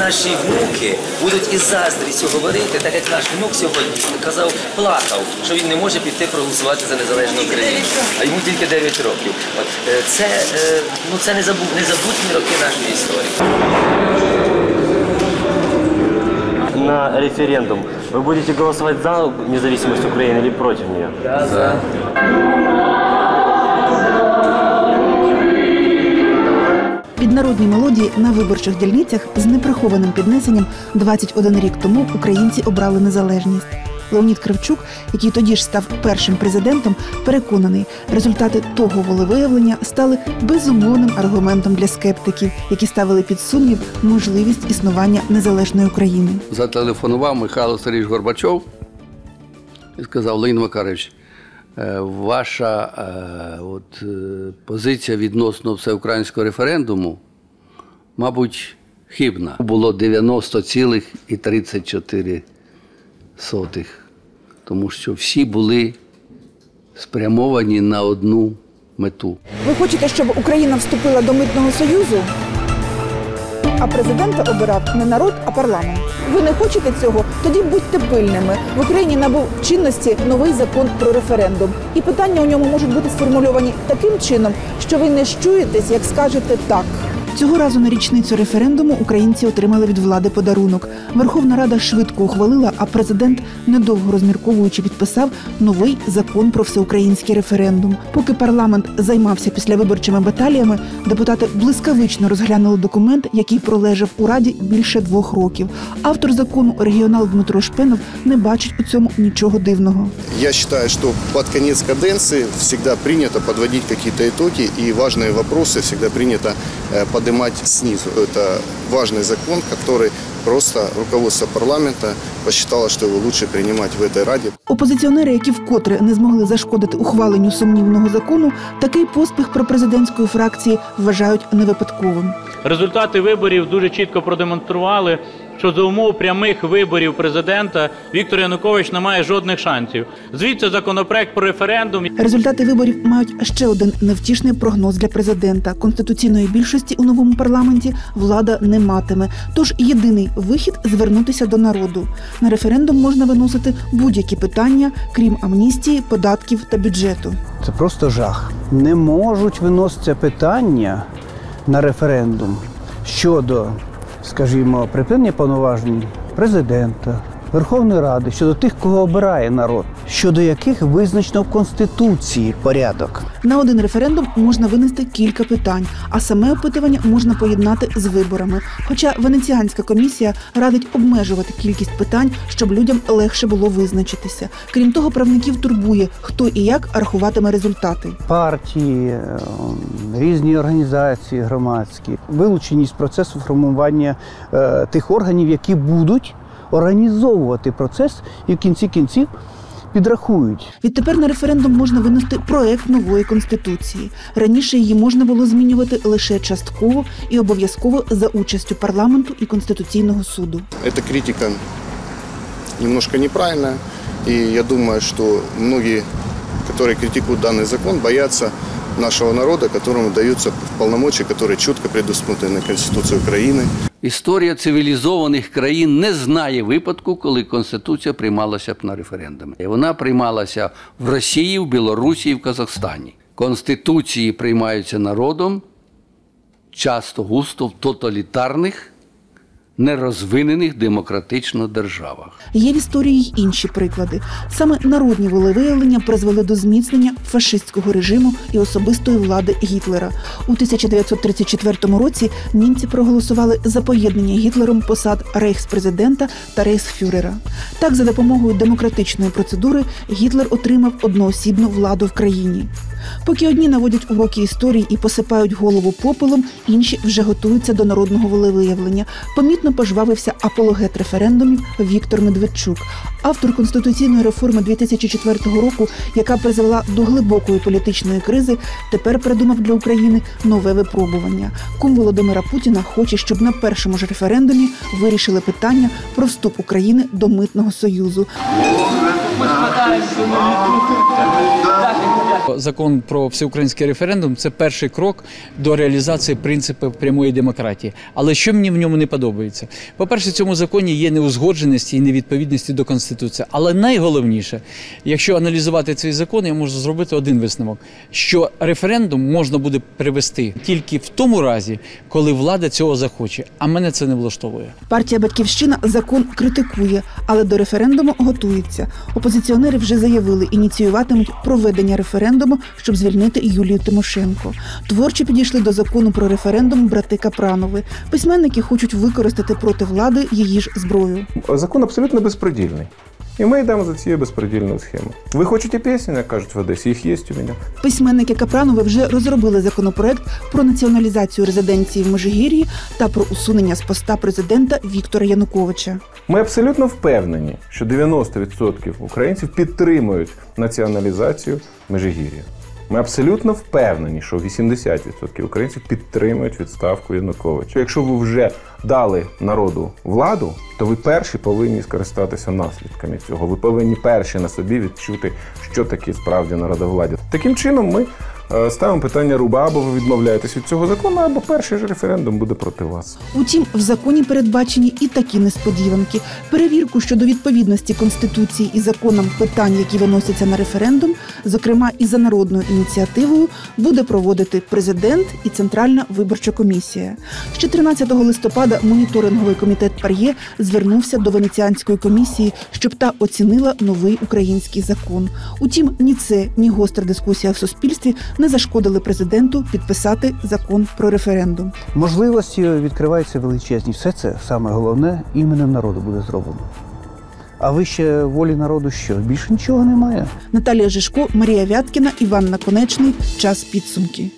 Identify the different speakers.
Speaker 1: Наші внуки будуть із заздрістю говорити, так як наш внук сьогодні казав, плакав, що він не може піти проголосувати за незалежну Україну. А йому тільки 9 років. От е, це, е, ну, це незабутні роки нашої історії.
Speaker 2: на референдум, вы будете голосовать за независимость Украины или против нее?
Speaker 3: Під народні мелодії на виборчих дільницях з неприхованим піднесенням 21 рік тому українці обрали незалежність. Леонід Кравчук, який тоді ж став першим президентом, переконаний, результати того волевиявлення стали безумовним аргументом для скептиків, які ставили під сумнів можливість існування незалежної України.
Speaker 4: Зателефонував Михайло Сергійович Горбачов і сказав: Леонід Макарович, е, ваша е, от, е, позиція відносно всеукраїнського референдуму, мабуть, хибна. Було 90,34, тому що всі були спрямовані на одну мету.
Speaker 3: Ви хочете, щоб Україна вступила до митного союзу? А президента обирав не народ, а парламент. Ви не хочете цього? Тоді будьте пильними. В Україні набув чинності новий закон про референдум, і питання у ньому можуть бути сформульовані таким чином, що ви не щуєтесь, як скажете так. Цього разу на річницю референдуму українці отримали від влади подарунок. Верховна Рада швидко ухвалила, а президент, недовго розмірковуючи, підписав новий закон про всеукраїнський референдум. Поки парламент займався післявиборчими баталіями, депутати блискавично розглянули документ, який пролежав у раді більше двох років. Автор закону регіонал Дмитро Шпенов не бачить у цьому нічого дивного.
Speaker 5: Я считаю, что под конец каденции всегда принято подводить какие-то итоги и важные вопросы всегда принято э, поднимать снизу. Это важный закон, который просто руководство парламента посчитало, что его лучше принимать в этой Раде.
Speaker 3: Опозиціонери, які вкотре не змогли зашкодити ухваленню сумнівного закону, такий поспіх пропрезидентської фракції вважають невипадковим.
Speaker 6: Результати виборів дуже чітко продемонстрували, що за умов прямих виборів президента Віктор Янукович не має жодних шансів. Звідси законопроект про референдум.
Speaker 3: Результати виборів мають ще один невтішний прогноз для президента. Конституційної більшості у новому парламенті влада не матиме. Тож єдиний вихід звернутися до народу. На референдум можна виносити будь-які питання, крім амністії, податків та бюджету.
Speaker 7: Це просто жах. Не можуть виноситися питання на референдум щодо, скажімо, припинення повноважень президента, Верховної Ради, щодо тих, кого обирає народ, щодо яких визначено в Конституції порядок.
Speaker 3: На один референдум можна винести кілька питань, а саме опитування можна поєднати з виборами. Хоча Венеціанська комісія радить обмежувати кількість питань, щоб людям легше було визначитися. Крім того, правників турбує, хто і як рахуватиме результати.
Speaker 7: Партії, е, різні організації громадські вилучені з процесу формування е, тих органів, які будуть організовувати процес і в кінці кінців підрахують,
Speaker 3: Відтепер на референдум можна винести проект нової конституції. Раніше її можна було змінювати лише частково і обов'язково за участю парламенту і конституційного суду.
Speaker 5: Эта критика немножко неправильная. И я думаю, что многие, которые критикуют данный закон, боятся нашего народа, которому даются полномочия, которые четко предусмотрены Конституцией Украины.
Speaker 4: Історія цивілізованих країн не знає випадку, коли Конституція приймалася б на референдумі. І Вона приймалася в Росії, в Білорусі і в Казахстані. Конституції приймаються народом часто густо в тоталітарних, нерозвинених демократично державах.
Speaker 3: Є в історії й інші приклади. Саме народні волевиявлення призвели до зміцнення фашистського режиму і особистої влади Гітлера. У 1934 році німці проголосували за поєднання Гітлером посад рейхспрезидента та рейхсфюрера. Так, за допомогою демократичної процедури Гітлер отримав одноосібну владу в країні. Поки одні наводять уроки історії і посипають голову попелом, інші вже готуються до народного волевиявлення. Помітно пожвавився апологет референдумів Віктор Медведчук, автор конституційної реформи 2004 року, яка призвела до глибокої політичної кризи. Тепер придумав для України нове випробування. Кум Володимира Путіна хоче, щоб на першому ж референдумі вирішили питання про вступ України до митного союзу.
Speaker 8: Закон про всеукраїнський референдум це перший крок до реалізації принципів прямої демократії. Але що мені в ньому не подобається? По-перше, в цьому законі є неузгодженості і невідповідності до Конституції. Але найголовніше, якщо аналізувати цей закон, я можу зробити один висновок: що референдум можна буде привести тільки в тому разі, коли влада цього захоче. А мене це не влаштовує.
Speaker 3: Партія Батьківщина закон критикує, але до референдуму готується. Опозиціонери вже заявили, ініціюватимуть проведення референдуму, щоб звільнити Юлію Тимошенко. Творчі підійшли до закону про референдум брати Капранови. Письменники хочуть використати проти влади її ж зброю.
Speaker 9: Закон абсолютно безпредельний. І ми йдемо за цією безпредельною схемою. Ви хочете пісень, як кажуть в Одесі, їх є у мене.
Speaker 3: Письменники Капранови вже розробили законопроект про націоналізацію резиденції в Межигір'ї та про усунення з поста президента Віктора Януковича.
Speaker 9: Ми абсолютно впевнені, що 90% українців підтримують націоналізацію Межигір'я. Ми абсолютно впевнені, що 80% українців підтримують відставку Януковича. Якщо ви вже дали народу владу, то ви перші повинні скористатися наслідками цього. Ви повинні перші на собі відчути, що таке справді народовладдя. Таким чином, ми ставимо питання руба, або ви відмовляєтесь від цього закону, або перший ж референдум буде проти вас.
Speaker 3: Утім, в законі передбачені і такі несподіванки. Перевірку щодо відповідності конституції і законам питань, які виносяться на референдум, зокрема і за народною ініціативою, буде проводити президент і Центральна виборча комісія. Ще 13 листопада моніторинговий комітет Пар'є звернувся до венеціанської комісії, щоб та оцінила новий український закон. Утім, ні це, ні гостра дискусія в суспільстві не зашкодили президенту підписати закон про референдум.
Speaker 7: Можливості відкриваються величезні. Все це саме головне іменем народу буде зроблено. А вище волі народу що? Більше нічого немає.
Speaker 3: Наталія Жишко, Марія Вяткіна, Іван Наконечний. Час підсумки.